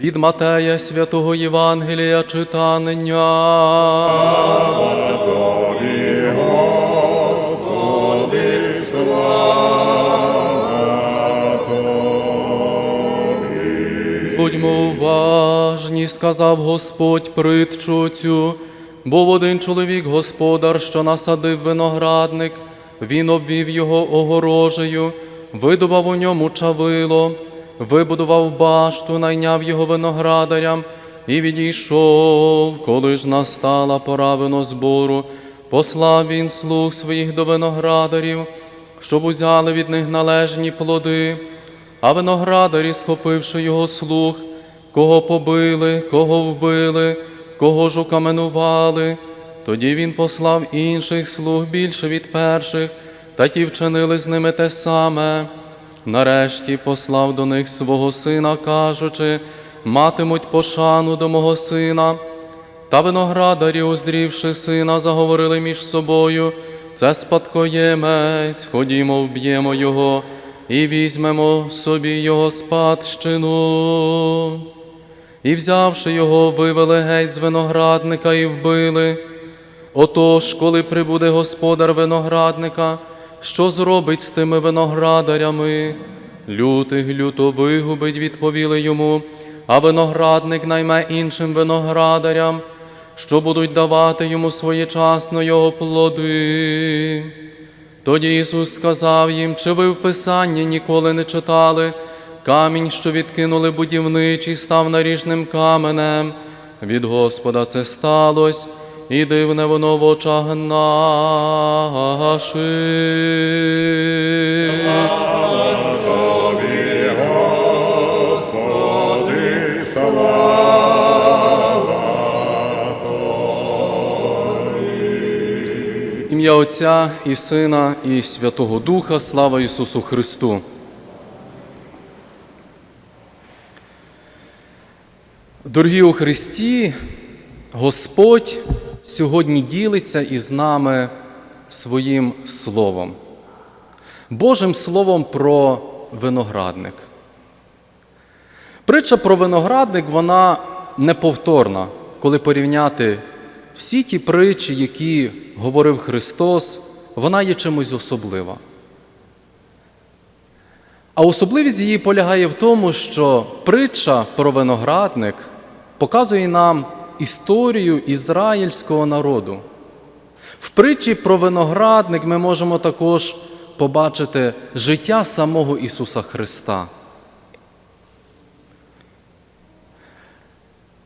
Від Матея святого Євангелія читання. Будьмо уважні, сказав Господь притчу цю, був один чоловік господар, що насадив виноградник, він обвів його огорожею, видобав у ньому чавило, вибудував башту, найняв його виноградарям і відійшов, коли ж настала пора винозбору, послав він слуг своїх до виноградарів, щоб узяли від них належні плоди. А виноградарі, схопивши його слух, кого побили, кого вбили, кого ж укаменували, тоді він послав інших слуг більше від перших, та ті вчинили з ними те саме. Нарешті послав до них свого сина, кажучи, матимуть пошану до мого сина. Та виноградарі, уздрівши сина, заговорили між собою. Це спадкоємець, ходімо, вб'ємо його і візьмемо собі його спадщину. І, взявши його, вивели геть з виноградника і вбили. Отож, коли прибуде господар виноградника, що зробить з тими виноградарями? Лютих люто вигубить, відповіли йому, а виноградник найме іншим виноградарям, що будуть давати йому своєчасно його плоди. Тоді Ісус сказав їм, чи ви в Писанні ніколи не читали, камінь, що відкинули будівничі, став наріжним каменем. Від Господа це сталося, і дивне воно в очах наших. Ім'я Отця і Сина, і Святого Духа, слава Ісусу Христу. Дорогі у Христі, Господь сьогодні ділиться із нами своїм Словом, Божим Словом про виноградник. Притча про виноградник вона неповторна, коли порівняти всі ті притчі, які говорив Христос, вона є чимось особлива. А особливість її полягає в тому, що притча про виноградник показує нам історію ізраїльського народу. В притчі про виноградник ми можемо також побачити життя самого Ісуса Христа.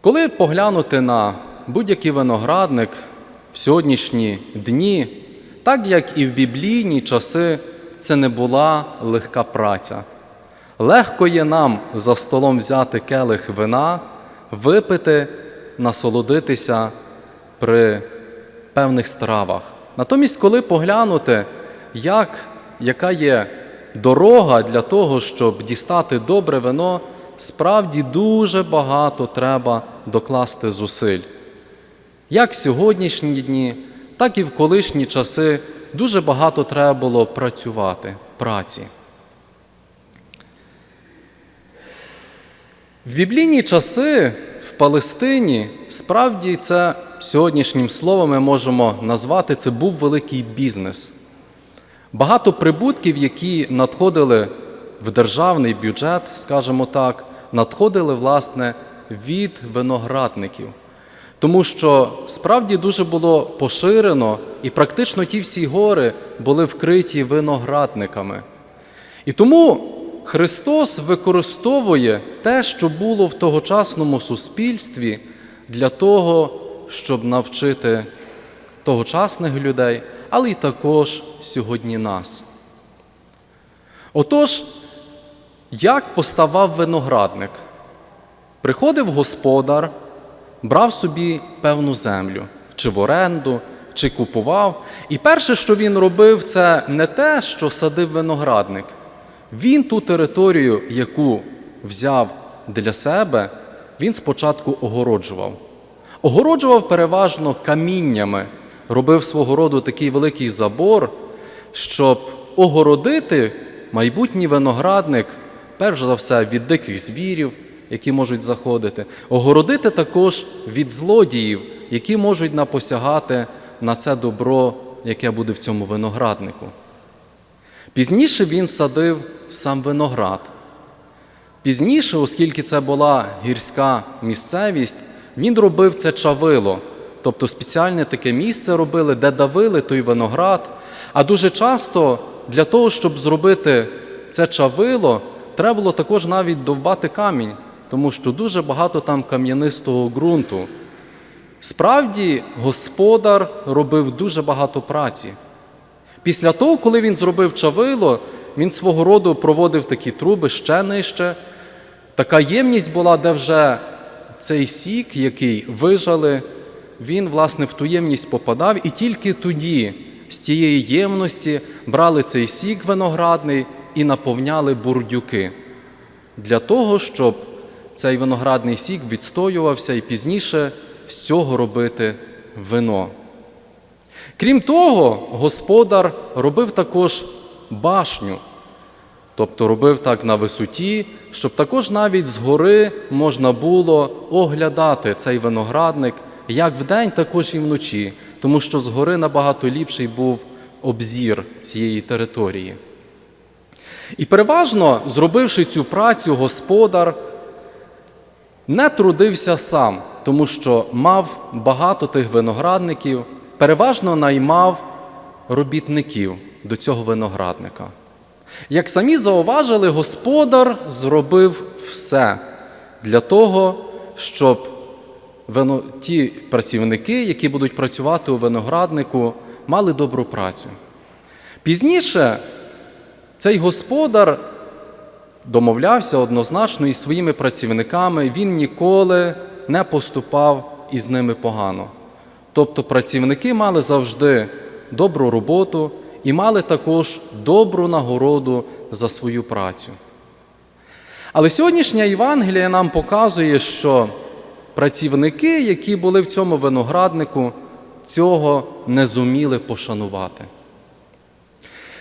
Коли поглянути на будь-який виноградник в сьогоднішні дні, так як і в біблійні часи, це не була легка праця. Легко є нам за столом взяти келих вина, випити, насолодитися при певних стравах. Натомість, коли поглянути, як, яка є дорога для того, щоб дістати добре вино, справді дуже багато треба докласти зусиль. Як в сьогоднішні дні, так і в колишні часи дуже багато треба було працювати, праці. В біблійні часи Палестині справді це сьогоднішнім словом ми можемо назвати це був великий бізнес. Багато прибутків, які надходили в державний бюджет, скажімо так, надходили власне від виноградників. Тому що справді дуже було поширено, і практично ті всі гори були вкриті виноградниками. І тому Христос використовує те, що було в тогочасному суспільстві, для того, щоб навчити тогочасних людей, але й також сьогодні нас. Отож, як поставав виноградник? Приходив господар, брав собі певну землю, чи в оренду, чи купував. І перше, що він робив, це не те, що садив виноградник. Він ту територію, яку взяв для себе, він спочатку огороджував. Огороджував переважно каміннями, робив свого роду такий великий забор, щоб огородити майбутній виноградник, перш за все, від диких звірів, які можуть заходити, огородити також від злодіїв, які можуть напосягати на це добро, яке буде в цьому винограднику. Пізніше він садив сам виноград. Пізніше, оскільки це була гірська місцевість, він робив це чавило, тобто спеціальне таке місце робили, де давили той виноград. А дуже часто для того, щоб зробити це чавило, треба було також навіть довбати камінь, тому що дуже багато там кам'янистого ґрунту. Справді, господар робив дуже багато праці. Після того, коли він зробив чавило, він свого роду проводив такі труби ще нижче. Така ємність була, де вже цей сік, який вижали, він, власне, в ту ємність попадав, і тільки тоді з тієї ємності брали цей сік виноградний і наповняли бурдюки для того, щоб цей виноградний сік відстоювався і пізніше з цього робити вино. Крім того, господар робив також башню, тобто робив так на висоті, щоб також навіть згори можна було оглядати цей виноградник як вдень, також і вночі, тому що згори набагато ліпший був обзір цієї території. І переважно, зробивши цю працю, господар не трудився сам, тому що мав багато тих виноградників, переважно наймав робітників до цього виноградника. Як самі зауважили, господар зробив все для того, щоб ті працівники, які будуть працювати у винограднику, мали добру працю. Пізніше цей господар домовлявся однозначно із своїми працівниками, він ніколи не поступав із ними погано. Тобто працівники мали завжди добру роботу і мали також добру нагороду за свою працю. Але сьогоднішня Євангелія нам показує, що працівники, які були в цьому винограднику, цього не зуміли пошанувати.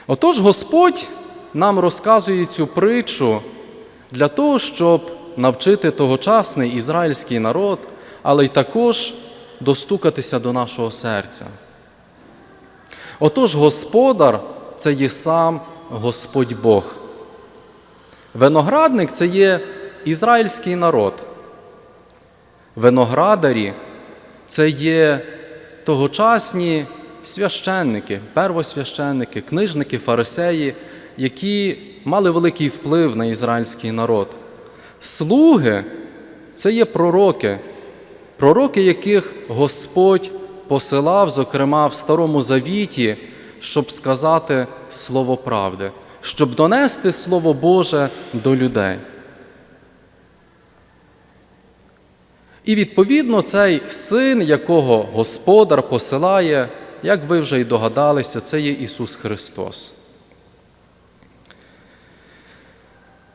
Отож, Господь нам розказує цю притчу для того, щоб навчити тогочасний ізраїльський народ, але й також достукатися до нашого серця. Отож, Господар це є сам Господь Бог. Виноградник це є ізраїльський народ. Виноградарі це є тогочасні священники, первосвященники, книжники, фарисеї, які мали великий вплив на ізраїльський народ. Слуги це є пророки, пророки, яких Господь посилав, зокрема в Старому Завіті, щоб сказати слово правди, щоб донести Слово Боже до людей. І відповідно цей син, якого Господар посилає, як ви вже й догадалися, це є Ісус Христос.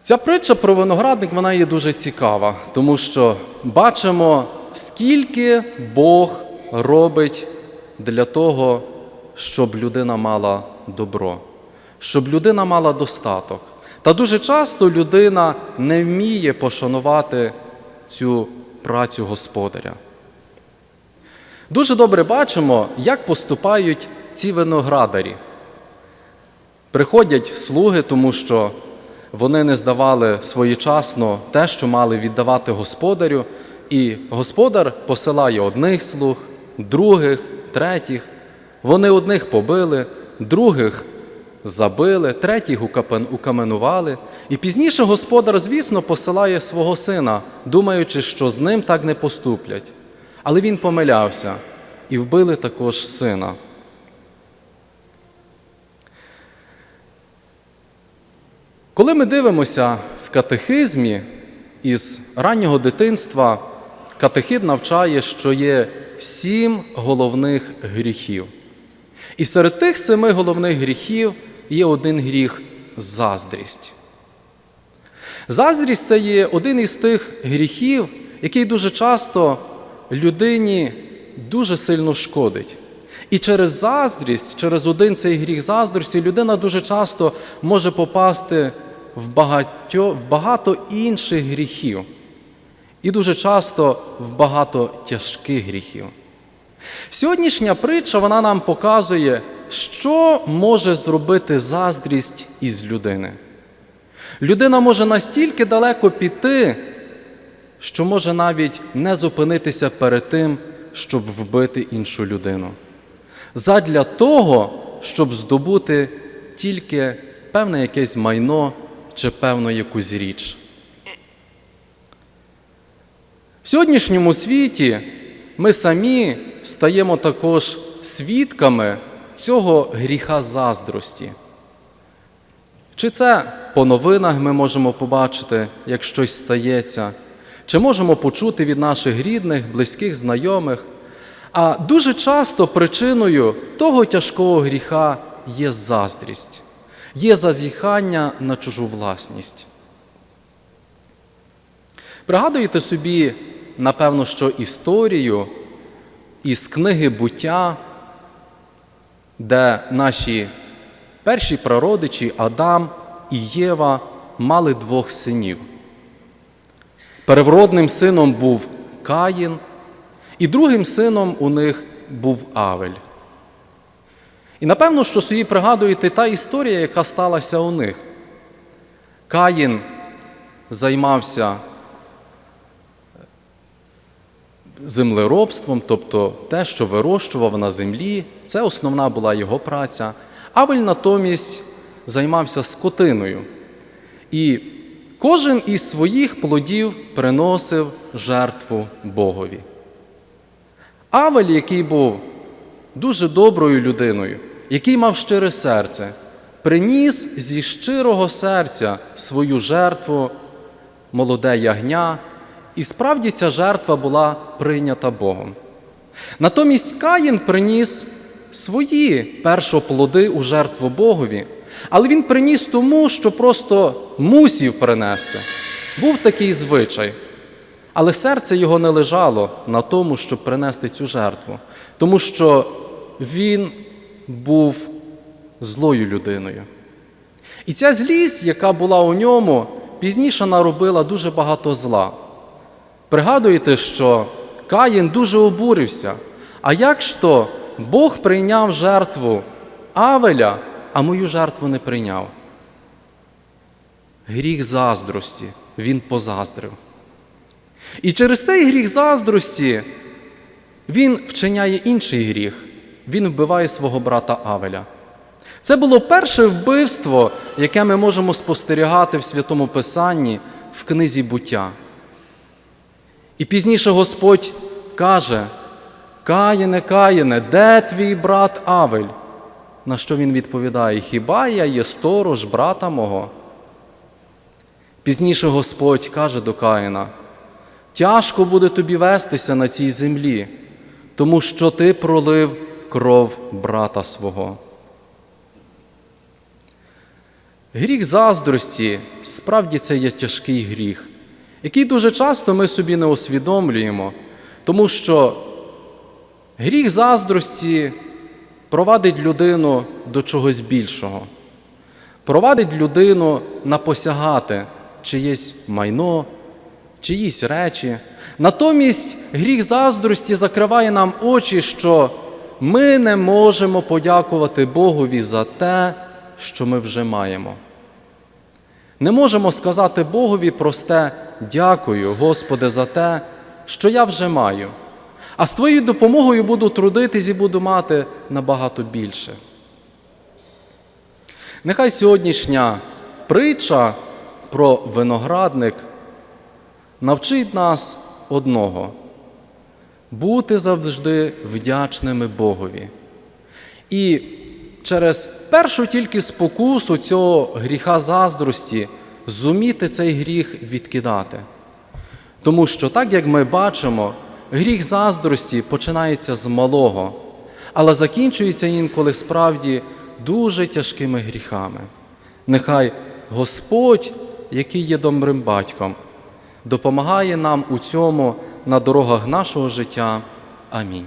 Ця притча про виноградник вона є дуже цікава, тому що бачимо, скільки Бог робить для того, щоб людина мала добро, щоб людина мала достаток. Та дуже часто людина не вміє пошанувати цю працю господаря. Дуже добре бачимо, як поступають ці виноградарі. Приходять слуги, тому що вони не здавали своєчасно те, що мали віддавати господарю, і господар посилає одних слуг, других, третіх. Вони одних побили, других забили, третіх укаменували. І пізніше господар, звісно, посилає свого сина, думаючи, що з ним так не поступлять. Але він помилявся і вбили також сина. Коли ми дивимося в катехизмі із раннього дитинства, катехид навчає, що є сім головних гріхів. І серед тих семи головних гріхів є один гріх заздрість. Заздрість це є один із тих гріхів, який дуже часто людині дуже сильно шкодить. І через заздрість, через один цей гріх заздрості, людина дуже часто може попасти в багатьо, в багато інших гріхів. І дуже часто в багато тяжких гріхів. Сьогоднішня притча вона нам показує, що може зробити заздрість із людини. Людина може настільки далеко піти, що може навіть не зупинитися перед тим, щоб вбити іншу людину. Задля того, щоб здобути тільки певне якесь майно чи певну якусь річ. В сьогоднішньому світі ми самі стаємо також свідками цього гріха заздрості. Чи це по новинах ми можемо побачити, як щось стається, чи можемо почути від наших рідних, близьких, знайомих. А дуже часто причиною того тяжкого гріха є заздрість, є зазіхання на чужу власність. Пригадуєте собі, напевно, що історію із книги буття, де наші перші прародичі Адам і Єва мали двох синів. Первородним сином був Каїн, і другим сином у них був Авель. І напевно, що собі пригадуєте та історія, яка сталася у них. Каїн займався землеробством, тобто те, що вирощував на землі, це основна була його праця. Авель натомість займався скотиною. І кожен із своїх плодів приносив жертву Богові. Авель, який був дуже доброю людиною, який мав щире серце, приніс зі щирого серця свою жертву, молоде ягня, і справді ця жертва була прийнята Богом. Натомість Каїн приніс свої першоплоди у жертву Богові, але він приніс тому, що просто мусів принести. Був такий звичай. Але серце його не лежало на тому, щоб принести цю жертву, тому що він був злою людиною. І ця злість, яка була у ньому, пізніше наробила дуже багато зла. Пригадуєте, що Каїн дуже обурився. А як ж то Бог прийняв жертву Авеля, а мою жертву не прийняв? Гріх заздрості, він позаздрив. І через цей гріх заздрості він вчиняє інший гріх. Він вбиває свого брата Авеля. Це було перше вбивство, яке ми можемо спостерігати в Святому Писанні в книзі буття. І пізніше Господь каже: Каїне, Каїне, де твій брат Авель? На що він відповідає? Хіба я є сторож брата мого? Пізніше Господь каже до Каїна, тяжко буде тобі вестися на цій землі, тому що ти пролив кров брата свого. Гріх заздрості справді це є тяжкий гріх, який дуже часто ми собі не усвідомлюємо, тому що гріх заздрості провадить людину до чогось більшого, провадить людину на посягати чиєсь майно, чиїсь речі. Натомість гріх заздрості закриває нам очі, що ми не можемо подякувати Богові за те, що ми вже маємо. Не можемо сказати Богові просте дякую, Господи, за те, що я вже маю. А з Твоєю допомогою буду трудитись і буду мати набагато більше. Нехай сьогоднішня притча про виноградник навчить нас одного бути завжди вдячними Богові. І через першу тільки спокусу цього гріха заздрості зуміти цей гріх відкидати. Тому що, так як ми бачимо, гріх заздрості починається з малого, але закінчується інколи справді дуже тяжкими гріхами. Нехай Господь, який є добрим батьком, допомагає нам у цьому на дорогах нашого життя. Амінь.